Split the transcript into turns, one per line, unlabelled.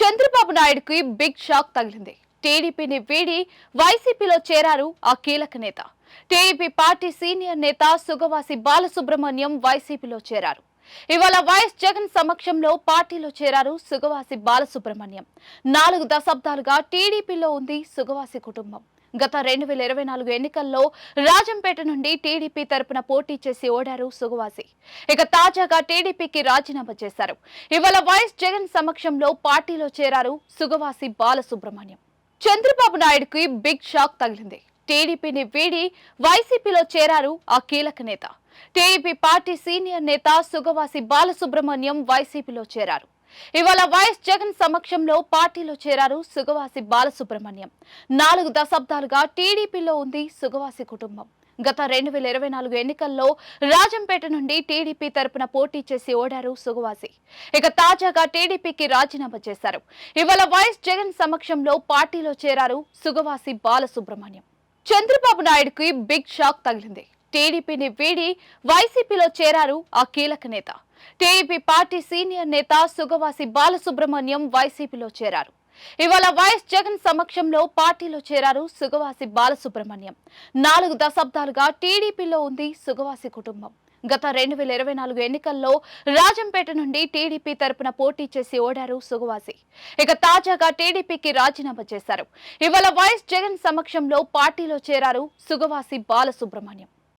చంద్రబాబు నాయుడుకి big shock తగిలింది. టీడీపీని వీడి వైసీపీలో చేరారు ఆ కీలక నేత. టీడీపీ పార్టీ సీనియర్ నేత సుగవాసి బాలసుబ్రహ్మణ్యం వైసీపీలో చేరారు. ఇవాళ వైఎస్ జగన్ సమక్షంలో పార్టీలో చేరారు సుగవాసి బాలసుబ్రహ్మణ్యం. నాలుగు దశాబ్దాలుగా టీడీపీలో ఉంది సుగవాసి కుటుంబం. గత రెండు వేల ఇరవై నాలుగు ఎన్నికల్లో రాజంపేట నుండి టీడీపీ తరపున పోటీ చేసి ఓడారు సుగవాసి. ఇక తాజాగా టీడీపీకి రాజీనామా చేశారు. ఇవాళ వైఎస్ జగన్ సమక్షంలో పార్టీలో చేరారు సుగవాసి బాలసుబ్రహ్మణ్యం. చంద్రబాబు నాయుడుకి బిగ్ షాక్ తగిలింది. టీడీపీని వీడి వైసీపీలో చేరారు ఆ కీలక నేత. టీడీపీ పార్టీ సీనియర్ నేత సుగవాసి బాలసుబ్రహ్మణ్యం వైసీపీలో చేరారు. ఇవాళ వైఎస్ జగన్ సమక్షంలో పార్టీలో చేరారు సుగవాసి బాలసుబ్రహ్మణ్యం. నాలుగు దశాబ్దాలుగా టీడీపీలో ఉంది సుగవాసి కుటుంబం. గత రెండు వేల ఇరవై నాలుగు ఎన్నికల్లో రాజంపేట నుండి టీడీపీ తరపున పోటీ చేసి ఓడారు సుగవాసి. ఇక తాజాగా టీడీపీకి రాజీనామా చేశారు. ఇవాళ వైఎస్ జగన్ సమక్షంలో పార్టీలో చేరారు సుగవాసి బాలసుబ్రహ్మణ్యం. చంద్రబాబు నాయుడుకి బిగ్ షాక్ తగిలింది. టీడీపీని వీడి వైసీపీలో చేరారు ఆ కీలక నేత. టీడీపీ పార్టీ సీనియర్ నేత సుగవాసి బాలసుబ్రహ్మణ్యం వైసీపీలో చేరారు. ఇవాళ వైఎస్ జగన్ సమక్షంలో పార్టీలో చేరారు సుగవాసి బాలసుబ్రహ్మణ్యం. నాలుగు దశాబ్దాలుగా టీడీపీలో ఉంది సుగవాసి కుటుంబం. గత రెండు వేల ఇరవై నాలుగు ఎన్నికల్లో రాజంపేట నుండి టీడీపీ తరపున పోటీ చేసి ఓడారు సుగవాసి. ఇక తాజాగా టీడీపీకి రాజీనామా చేశారు. ఇవాళ వైఎస్ జగన్ సమక్షంలో పార్టీలో చేరారు సుగవాసి బాలసుబ్రహ్మణ్యం.